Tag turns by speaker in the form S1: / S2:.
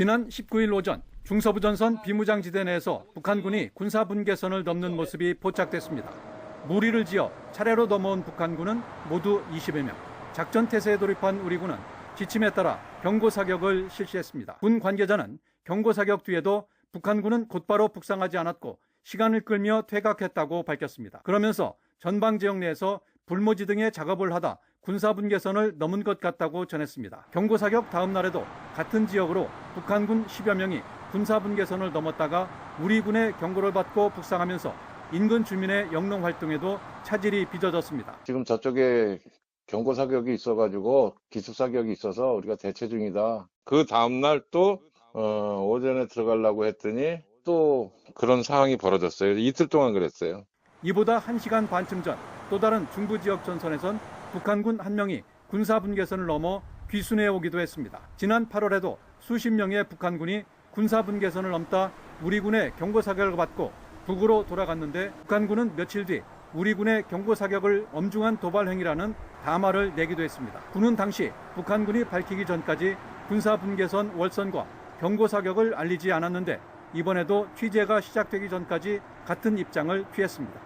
S1: 지난 19일 오전 중서부 전선 비무장지대 내에서 북한군이 군사분계선을 넘는 모습이 포착됐습니다. 무리를 지어 차례로 넘어온 북한군은 모두 20여 명. 작전 태세에 돌입한 우리군은 지침에 따라 경고 사격을 실시했습니다. 군 관계자는 경고 사격 뒤에도 북한군은 곧바로 북상하지 않았고 시간을 끌며 퇴각했다고 밝혔습니다. 그러면서 전방 지역 내에서 불모지 등의 작업을 하다 군사분계선을 넘은 것 같다고 전했습니다. 경고 사격 다음 날에도 같은 지역으로 북한군 10여 명이 군사분계선을 넘었다가 우리 군의 경고를 받고 북상하면서 인근 주민의 영농 활동에도 차질이 빚어졌습니다.
S2: 지금 저쪽에 경고 사격이 있어가지고 기습 사격이 있어서 우리가 대체 중이다. 그 다음날 또 어, 오전에 들어가려고 했더니 또 그런 상황이 벌어졌어요. 이틀 동안 그랬어요.
S1: 이보다 1시간 반쯤 전 또 다른 중부 지역 전선에선 북한군 한 명이 군사 분계선을 넘어 귀순해 오기도 했습니다. 지난 8월에도 수십 명의 북한군이 군사 분계선을 넘다 우리 군의 경고 사격을 받고 북으로 돌아갔는데 북한군은 며칠 뒤 우리 군의 경고 사격을 엄중한 도발 행위라는 담화를 내기도 했습니다. 군은 당시 북한군이 밝히기 전까지 군사 분계선 월선과 경고 사격을 알리지 않았는데 이번에도 취재가 시작되기 전까지 같은 입장을 취했습니다.